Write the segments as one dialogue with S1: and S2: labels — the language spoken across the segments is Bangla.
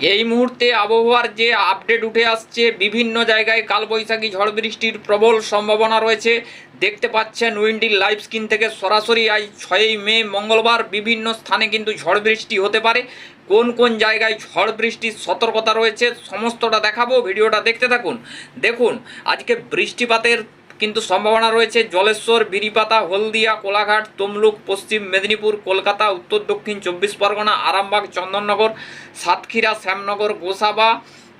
S1: এই মুহূর্তে আবহাওয়ার যে আপডেট উঠে আসছে, বিভিন্ন জায়গায় কালবৈশাখী ঝড় বৃষ্টির প্রবল সম্ভাবনা রয়েছে। দেখতে পাচ্ছেন উইন্ডির লাইভ স্ক্রিন থেকে সরাসরি আজ ছয়ই মে, মঙ্গলবার বিভিন্ন স্থানে কিন্তু ঝড় বৃষ্টি হতে পারে। কোন কোন জায়গায় ঝড় বৃষ্টির সতর্কতা রয়েছে, সমস্তটা দেখাবো। ভিডিওটা দেখতে থাকুন। দেখুন, আজকে বৃষ্টিপাতের কিন্তু সম্ভাবনা রয়েছে জলেশ্বর, বিরিপাতা, হলদিয়া, কোলাঘাট, তমলুক, পশ্চিম মেদিনীপুর, কলকাতা, উত্তর দক্ষিণ চব্বিশ পরগনা, আরামবাগ, চন্দননগর, সাতক্ষীরা, শ্যামনগর, গোসাবা।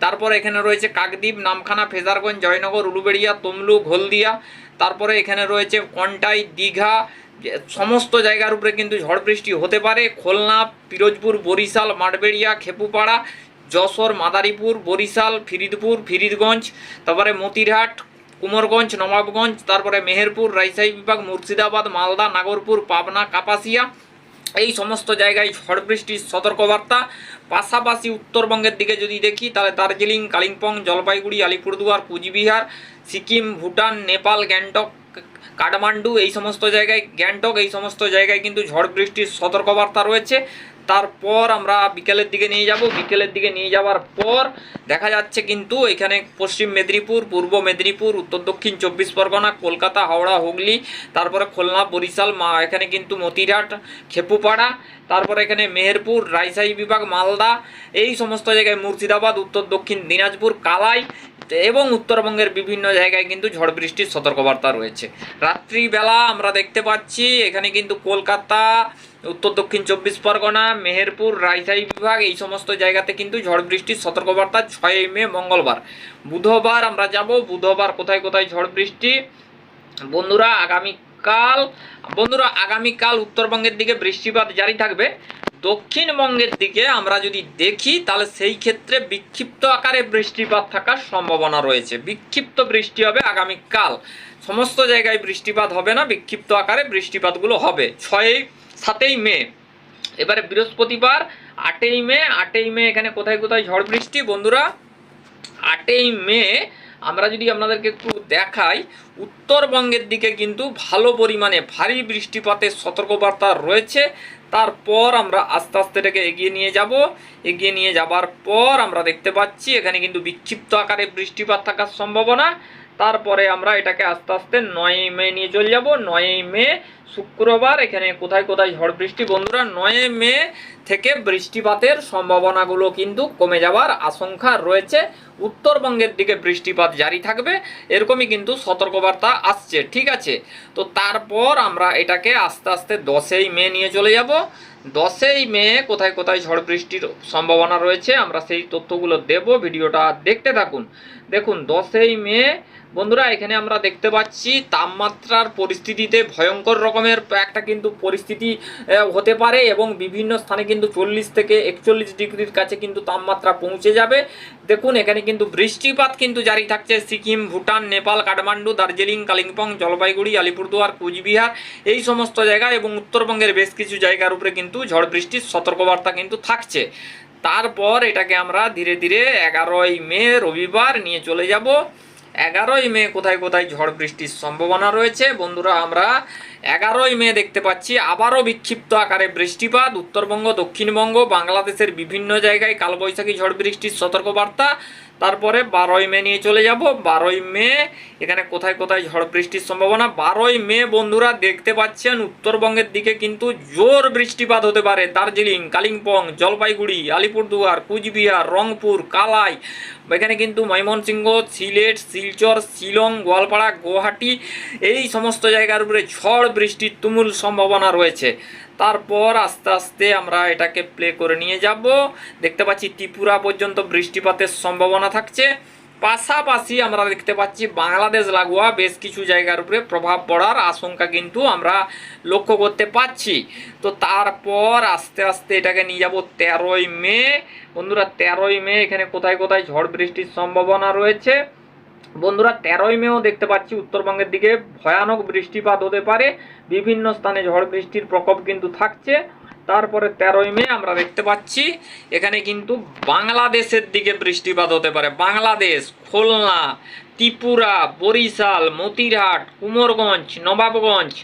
S1: তারপরে এখানে রয়েছে কাকদ্বীপ, নামখানা, ফেজারগঞ্জ, জয়নগর, উলুবেড়িয়া, তমলুক, হলদিয়া। তারপরে এখানে রয়েছে কন্টাই, দীঘা। সমস্ত জায়গার উপরে কিন্তু ঝড় বৃষ্টি হতে পারে। খুলনা, পিরোজপুর, বরিশাল, মাঠবেড়িয়া, খেপুপাড়া, যশোর, মাদারীপুর, বরিশাল, ফিরিদপুর, ফিরিদগঞ্জ, তারপরে মতিরহাট কুমোরগঞ্জ, নবাবগঞ্জ, তারপরে মেহেরপুর, রাজশাহী বিভাগ, মুর্শিদাবাদ, মালদা, নাগরপুর, পাবনা, কাপাসিয়া। এই সমস্ত জায়গায় ঝড় বৃষ্টির সতর্কবার্তা। পাশাপাশি উত্তরবঙ্গের দিকে যদি দেখি, তাহলে দার্জিলিং, কালিম্পং, জলপাইগুড়ি, আলিপুরদুয়ার, কুচবিহার, সিকিম, ভুটান, নেপাল, গ্যাংটক, কাঠমান্ডু, এই সমস্ত জায়গায় গ্যাংটক, এই সমস্ত জায়গায় কিন্তু ঝড় বৃষ্টির সতর্কবার্তা রয়েছে। তারপর আমরা বিকেলের দিকে নিয়ে যাব। বিকেলের দিকে নিয়ে যাওয়ার পর দেখা যাচ্ছে কিন্তু এখানে পশ্চিম মেদিনীপুর, পূর্ব মেদিনীপুর, উত্তর দক্ষিণ চব্বিশ পরগনা, কলকাতা, হাওড়া, হুগলি, তারপরে খুলনা, বরিশাল, মা, এখানে কিন্তু মতিরহাট, খেপুপাড়া, তারপরে এখানে মেহেরপুর, রাজশাহী বিভাগ, মালদা, এই সমস্ত জায়গায় মুর্শিদাবাদ, উত্তর দক্ষিণ দিনাজপুর, কালাই এবং উত্তরবঙ্গের বিভিন্ন জায়গায় কিন্তু ঝড় বৃষ্টির সতর্কবার্তা রয়েছে। রাত্রিবেলা আমরা দেখতে পাচ্ছি, এখানে কিন্তু কলকাতা, উত্তর দক্ষিণ চব্বিশ পরগনা, মেহেরপুর, রাজশাহী বিভাগ এই সমস্ত জায়গাতে কিন্তু ঝড় বৃষ্টির সতর্কবার্তা ছয়ই মে, মঙ্গলবার। বুধবার আমরা যাব, বুধবার কোথায় কোথায় ঝড় বৃষ্টি? বন্ধুরা, আগামীকাল বন্ধুরা, আগামীকাল উত্তরবঙ্গের দিকে বৃষ্টিপাত জারি থাকবে। দক্ষিণবঙ্গের দিকে আমরা যদি দেখি, তাহলে সেই ক্ষেত্রে বিক্ষিপ্ত আকারে বৃষ্টিপাত থাকার সম্ভাবনা রয়েছে। বিক্ষিপ্ত বৃষ্টি হবে আগামীকাল। সমস্ত জায়গায় বৃষ্টিপাত হবে না, বিক্ষিপ্ত আকারে বৃষ্টিপাতগুলো হবে। ছয়ই, সাতই মে। এবারে বৃহস্পতিবার, আটই মে। আটই মে এখানে কোথায় কোথায় ঝড় বৃষ্টি? বন্ধুরা, আটই মে আমরা যদি আপনাদেরকে একটু দেখাই, উত্তরবঙ্গের দিকে কিন্তু ভালো পরিমাণে ভারী বৃষ্টিপাতের সতর্কবার্তা রয়েছে। তারপর আমরা আস্তে আস্তে এটাকে এগিয়ে নিয়ে যাব। এগিয়ে নিয়ে যাবার পর আমরা দেখতে পাচ্ছি, এখানে কিন্তু বিক্ষিপ্ত আকারে বৃষ্টিপাত থাকার সম্ভাবনা। তারপরে আমরা এটাকে আস্তে আস্তে নয়ই মে নিয়ে চলে যাব। নয়ই মে শুক্রবার, এখানে কোথায় কোথায় ঝড় বৃষ্টি? বন্ধুরা, নয় মে থেকে বৃষ্টিপাতের সম্ভাবনাগুলো কিন্তু কমে যাওয়ার আশঙ্কা রয়েছে। উত্তরবঙ্গের দিকে বৃষ্টিপাত জারি থাকবে, এরকমই কিন্তু সতর্কবার্তা আসছে, ঠিক আছে? তো তারপর আমরা এটাকে আস্তে আস্তে দশই মে নিয়ে চলে যাব। দশই মে কোথায় কোথায় ঝড় বৃষ্টির সম্ভাবনা রয়েছে, আমরা সেই তথ্যগুলো দেব, ভিডিওটা দেখতে থাকুন। দেখুন, দশই মে, বন্ধুরা, এখানে আমরা দেখতে পাচ্ছি তাপমাত্রার পরিস্থিতিতে ভয়ঙ্কর রকমের একটা কিন্তু পরিস্থিতি হতে পারে এবং বিভিন্ন স্থানে কিন্তু চল্লিশ থেকে একচল্লিশ ডিগ্রির কাছে কিন্তু তাপমাত্রা পৌঁছে যাবে। দেখুন, এখানে কিন্তু বৃষ্টিপাত কিন্তু জারি থাকছে। সিকিম, ভুটান, নেপাল, কাঠমান্ডু, দার্জিলিং, কালিম্পং, জলপাইগুড়ি, আলিপুরদুয়ার, কুচবিহার এই সমস্ত জায়গায় এবং উত্তরবঙ্গের বেশ কিছু জায়গার উপরে কিন্তু ঝড় বৃষ্টির সতর্কবার্তা কিন্তু থাকছে। তারপর এটাকে আমরা ধীরে ধীরে এগারোই মে রবিবার নিয়ে চলে যাব। এগারোই মে কোথায় কোথায় ঝড় বৃষ্টির সম্ভাবনা রয়েছে? বন্ধুরা, আমরা এগারোই মে দেখতে পাচ্ছি আবারও বিক্ষিপ্ত আকারে বৃষ্টিপাত। উত্তরবঙ্গ, দক্ষিণবঙ্গ, বাংলাদেশের বিভিন্ন জায়গায় কালবৈশাখী ঝড় বৃষ্টির সতর্কবার্তা। তারপরে বারোই মে নিয়ে চলে যাব। বারোই মে, এখানে কোথায় কোথায় ঝড় বৃষ্টির সম্ভাবনা? বারোই মে, বন্ধুরা, দেখতে পাচ্ছেন, উত্তরবঙ্গের দিকে কিন্তু জোর বৃষ্টিপাত হতে পারে। দার্জিলিং, কালিম্পং, জলপাইগুড়ি, আলিপুরদুয়ার, কুচবিহার, রংপুর, কালাই এখানে কিন্তু ময়মনসিংহ, সিলেট, শিলচর, শিলং, গোয়ালপাড়া, গুয়াহাটি এই সমস্ত জায়গার উপরে ঝড় বৃষ্টির তুমুল সম্ভাবনা রয়েছে। তারপর আস্তে আস্তে আমরা এটাকে প্লে করে নিয়ে যাব। দেখতে পাচ্ছি ত্রিপুরা পর্যন্ত বৃষ্টিপাতের সম্ভাবনা থাকছে। পাশাপাশি আমরা দেখতে পাচ্ছি বাংলাদেশ লাগোয়া বেশ কিছু জায়গার উপরে প্রভাব পড়ার আশঙ্কা কিন্তু আমরা লক্ষ্য করতে পাচ্ছি। তো তারপর আস্তে আস্তে এটাকে নিয়ে যাব তেরোই মে। বন্ধুরা, তেরোই মে এখানে কোথায় কোথায় ঝড় বৃষ্টির সম্ভাবনা রয়েছে? বন্ধুরা, তেরোই মেও দেখতে পাচ্ছি উত্তরবঙ্গের দিকে ভয়ানক বৃষ্টিপাত হতে পারে। বিভিন্ন স্থানে ঝড় বৃষ্টির প্রকোপ কিন্তু থাকছে। তারপরে তেরোই মে আমরা দেখতে পাচ্ছি, এখানে কিন্তু বাংলাদেশের দিকে বৃষ্টিপাত হতে পারে। বাংলাদেশ, খুলনা, ত্রিপুরা, বরিশাল, মতিরহাট, কুমোরগঞ্জ, নবাবগঞ্জ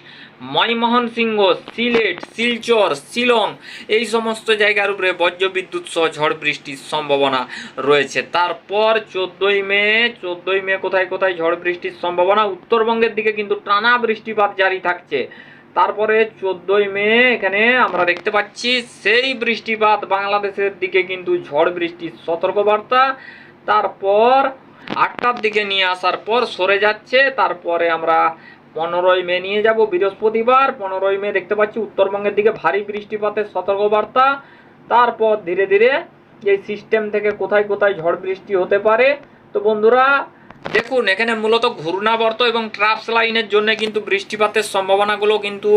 S1: ময়মোহন সিংহ সিলেট, শিলচর, শিলং, এই সমস্ত জায়গার উপরে বজ্রবিদ্যুৎ সহ ঝড় বৃষ্টির সম্ভাবনা রয়েছে। তারপর চোদ্দোই মে চোদ্দোই মে কোথায় কোথায় ঝড় বৃষ্টির সম্ভাবনা? উত্তরবঙ্গের দিকে কিন্তু টানা বৃষ্টিপাত জারি থাকছে। তারপরে চোদ্দোই মে এখানে আমরা দেখতে পাচ্ছি, সেই বৃষ্টিপাত বাংলাদেশের দিকে কিন্তু ঝড় বৃষ্টির সতর্কবার্তা। তারপর আটটার দিকে নিয়ে আসার পর সরে যাচ্ছে, তারপরে আমরা পনেরোই মে নিয়ে যাব বৃহস্পতিবার। পনেরোই মে দেখতে পাচ্ছি উত্তরবঙ্গের দিকে ভারী বৃষ্টিপাতের সতর্কবার্তা। তারপর ধীরে ধীরে এই সিস্টেম থেকে কোথায় কোথায় ঝড় বৃষ্টি হতে পারে। তো বন্ধুরা দেখুন, এখানে মূলত ঘূর্ণাবর্ত এবং ট্রাপস লাইনের জন্য কিন্তু বৃষ্টিপাতের সম্ভাবনাগুলো কিন্তু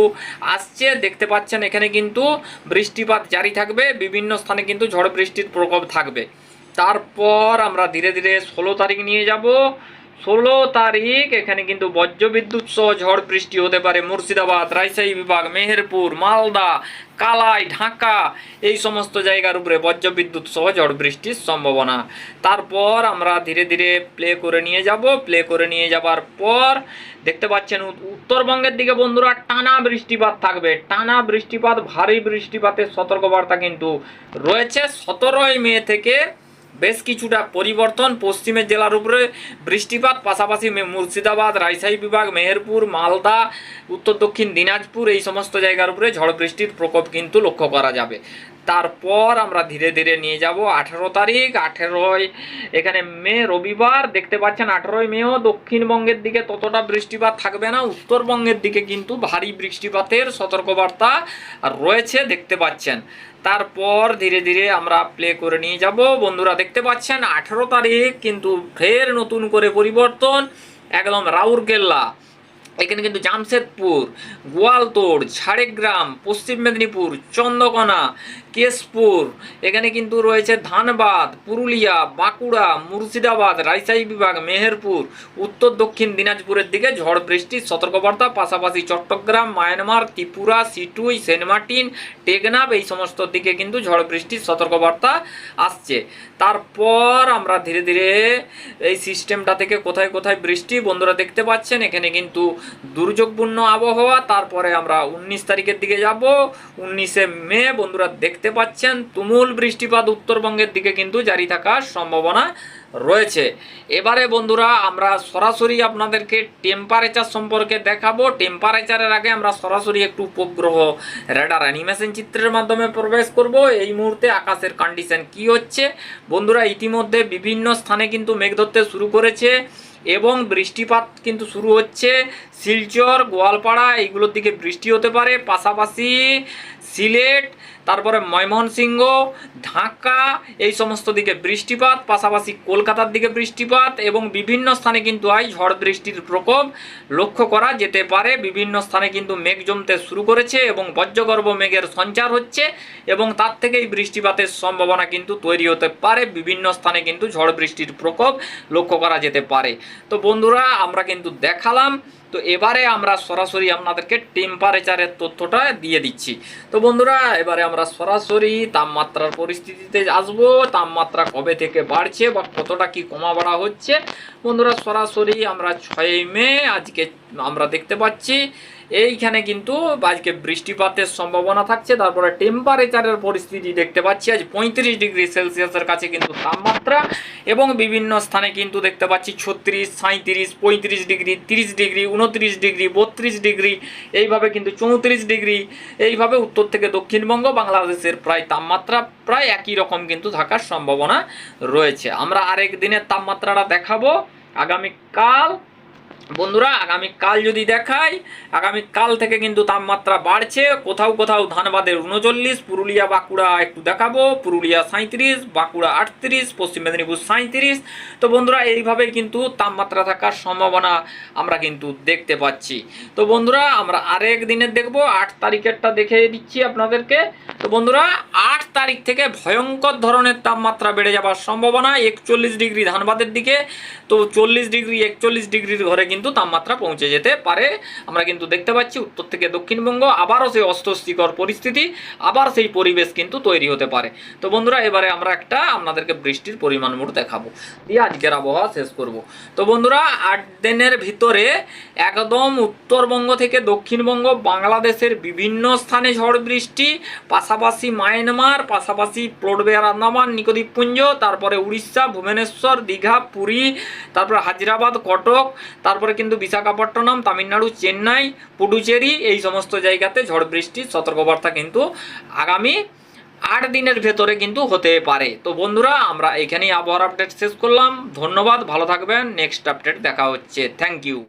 S1: আসছে। দেখতে পাচ্ছেন, এখানে কিন্তু বৃষ্টিপাত জারি থাকবে। বিভিন্ন স্থানে কিন্তু ঝড় বৃষ্টির প্রকোপ থাকবে। তারপর আমরা ধীরে ধীরে ষোলো তারিখ নিয়ে যাব। ষোলো তারিখ, এখানে কিন্তু বজ্রবিদ্যুৎ সহ ঝড় বৃষ্টি হতে পারে মুর্শিদাবাদ, রাজশাহী বিভাগ, মেহেরপুর, মালদা, কালাই, ঢাকা, এই সমস্ত জায়গার উপরে বজ্রবিদ্যুৎ সহ ঝড় বৃষ্টির সম্ভাবনা। তারপর আমরা ধীরে ধীরে প্লে করে নিয়ে যাব। প্লে করে নিয়ে যাবার পর দেখতে পাচ্ছেন উত্তরবঙ্গের দিকে বন্ধুরা টানা বৃষ্টিপাত থাকবে। টানা বৃষ্টিপাত, ভারী বৃষ্টিপাতের সতর্কবার্তা কিন্তু রয়েছে। সতেরোই মে থেকে বেশ কিছুটা পরিবর্তন পশ্চিমের জেলার উপরে বৃষ্টিপাত, পাশাপাশি মুর্শিদাবাদ, রাজশাহী বিভাগ, মেহেরপুর, মালদা, উত্তর দক্ষিণ দিনাজপুর এই সমস্ত জায়গার উপরে ঝড় বৃষ্টির প্রকোপ কিন্তু লক্ষ্য করা যাবে। তারপর আমরা ধীরে ধীরে নিয়ে যাব আঠেরো তারিখ, আঠেরোই এখানে মে, রবিবার, দেখতে পাচ্ছেন আঠেরোই মেও দক্ষিণবঙ্গের দিকে ততটা বৃষ্টিপাত থাকবে না, উত্তরবঙ্গের দিকে কিন্তু ভারী বৃষ্টিপাতের সতর্কবার্তা রয়েছে, দেখতে পাচ্ছেন। তারপর ধীরে ধীরে আমরা প্লে করে নিয়ে যাব। বন্ধুরা, দেখতে পাচ্ছেন আঠেরো তারিখ কিন্তু ফের নতুন করে পরিবর্তন, একদম রাউরকেল্লা। এখানে কিন্তু জামশেদপুর, গোয়ালতোড়, ঝাড়গ্রাম, পশ্চিম মেদিনীপুর, চন্দ্রকোনা কেশপুর। এখানে কিন্তু রয়েছে ধানবাদ, পুরুলিয়া, বাঁকুড়া, মুর্শিদাবাদ, রাজশাহী বিভাগ, মেহেরপুর, উত্তর দক্ষিণ দিনাজপুরের দিকে ঝড় বৃষ্টির সতর্কবার্তা, পাশাপাশি চট্টগ্রাম, মায়ানমার, ত্রিপুরা, সিটুই, সেন্ট মার্টিন, টেকনাফ, এই সমস্ত দিকে কিন্তু ঝড় বৃষ্টির সতর্কবার্তা আসছে। তারপর আমরা ধীরে ধীরে এই সিস্টেমটা থেকে কোথায় কোথায় বৃষ্টি, বন্ধুরা দেখতে পাচ্ছেন, এখানে কিন্তু দুর্যোগপূর্ণ আবহাওয়া। তারপরে আমরা উনিশ তারিখের দিকে যাব, উনিশে মে, বন্ধুরা দেখতে পাচ্ছেন, তুমুল বৃষ্টিপাত উত্তরবঙ্গের দিকে কিন্তু জারি থাকার সম্ভাবনা রয়েছে। এবারে বন্ধুরা, আমরা সরাসরি আপনাদেরকে টেম্পারেচার সম্পর্কে দেখাবো। টেম্পারেচারের আগে আমরা সরাসরি একটু উপগ্রহ রেডার অ্যানিমেশন চিত্রের মাধ্যমে প্রবেশ করব। এই মুহূর্তে আকাশের কন্ডিশন কি হচ্ছে? বন্ধুরা, ইতিমধ্যে বিভিন্ন স্থানে কিন্তু মেঘ ধরতে শুরু করেছে এবং বৃষ্টিপাত কিন্তু শুরু হচ্ছে। শিলচর, গোয়ালপাড়া, এইগুলোর দিকে বৃষ্টি হতে পারে। পাশাপাশি সিলেট, তারপরে ময়মনসিংহ, ঢাকা, এই সমস্ত দিকে বৃষ্টিপাত, পাশাপাশি কলকাতার দিকে বৃষ্টিপাত এবং বিভিন্ন স্থানে কিন্তু আজ ঝড় বৃষ্টির প্রকোপ লক্ষ্য করা যেতে পারে। বিভিন্ন স্থানে কিন্তু মেঘ জমতে শুরু করেছে এবং বজ্রগর্ভ মেঘের সঞ্চার হচ্ছে এবং তার থেকেই বৃষ্টিপাতের সম্ভাবনা কিন্তু তৈরি হতে পারে। বিভিন্ন স্থানে কিন্তু ঝড় বৃষ্টির প্রকোপ লক্ষ্য করা যেতে পারে। তো বন্ধুরা, আমরা কিন্তু দেখালাম তো এবারে আমরা সরাসরি আপনাদেরকে টেম্পারেচারের তথ্যটা দিয়ে দিচ্ছি। তো বন্ধুরা, এবারে আমরা সরাসরি তাপমাত্রার পরিস্থিতিতে আসব। তাপমাত্রা কবে থেকে বাড়ছে বা কতটা কি কমা বাড়া হচ্ছে? বন্ধুরা, সরাসরি আমরা ছয়ই মে আজকে আমরা দেখতে পাচ্ছি এইখানে কিন্তু আজকে বৃষ্টিপাতের সম্ভাবনা থাকছে, তারপরে টেম্পারেচারের পরিস্থিতি দেখতে পাচ্ছি। আজ পঁয়ত্রিশ ডিগ্রি সেলসিয়াসের কাছে কিন্তু তাপমাত্রা এবং বিভিন্ন স্থানে কিন্তু দেখতে পাচ্ছি ছত্রিশ সাঁত্রিশ পঁয়ত্রিশ ডিগ্রি, তিরিশ ডিগ্রি, উনত্রিশ ডিগ্রি, বত্রিশ ডিগ্রি, এইভাবে কিন্তু চৌত্রিশ ডিগ্রি, এইভাবে উত্তর থেকে দক্ষিণবঙ্গ, বাংলাদেশের প্রায় তাপমাত্রা প্রায় একই রকম কিন্তু থাকার সম্ভাবনা রয়েছে। আমরা আরেক দিনের তাপমাত্রাটা দেখাবো। আগামীকাল বন্ধুরা আগামীকাল যদি দেখাই আগামীকাল থেকে কিন্তু তাপমাত্রা বাড়ছে। কোথাও কোথাও ধানবাদের উনচল্লিশ পুরুলিয়া, বাঁকুড়া একটু দেখাবো। পুরুলিয়া সাঁত্রিশ বাঁকুড়া আটত্রিশ, পশ্চিম মেদিনীপুর সাঁত্রিশ তো বন্ধুরা এইভাবে কিন্তু তাপমাত্রা থাকার সম্ভাবনা আমরা কিন্তু দেখতে পাচ্ছি। তো বন্ধুরা, আমরা আরেক দিনের দেখব, আট তারিখেরটা দেখে দিচ্ছি আপনাদেরকে। তো বন্ধুরা, আট তারিখ থেকে ভয়ঙ্কর ধরনের তাপমাত্রা বেড়ে যাওয়ার সম্ভাবনা একচল্লিশ ডিগ্রি ধানবাদের দিকে। তো চল্লিশ ডিগ্রি, একচল্লিশ ডিগ্রির ঘরে কিন্তু কিন্তু তাপমাত্রা পৌঁছে যেতে পারে। আমরা কিন্তু দেখতে পাচ্ছি উত্তর থেকে দক্ষিণবঙ্গ আবারও সেই অস্বস্তিকর পরিস্থিতি, আবার সেই পরিবেশ কিন্তু তৈরি হতে পারে। তো বন্ধুরা, এবারে আমরা একটা আপনাদেরকে বৃষ্টির পরিমাণ মোট দেখাবো। দিয়ে আজকের আবহাওয়া শেষ করব। তো বন্ধুরা, আট দিনের ভিতরে একদম উত্তরবঙ্গ থেকে দক্ষিণবঙ্গ, বাংলাদেশের বিভিন্ন স্থানে ঝড় বৃষ্টি, পাশাপাশি মায়ানমার, পাশাপাশি পড়বে আন্দামান নিকদ্বীপপুঞ্জ তারপরে উড়িষ্যা, ভুবনেশ্বর, দীঘা, পুরী, তারপরে হায়দ্রাবাদ, কটক তারপরে কিন্তু বিশাখাপট্টনম, তামিলনাড়ু, চেন্নাই, পুডুচেরি এই সমস্ত জায়গাতে ঝড় বৃষ্টির সতর্কবার্তা কিন্তু আগামী আট দিনের ভেতরে কিন্তু হতে পারে। তো বন্ধুরা, আমরা এখানেই আবহাওয়ার আপডেট শেষ করলাম। ধন্যবাদ, ভালো থাকবেন। নেক্সট আপডেট দেখা হচ্ছে। Thank you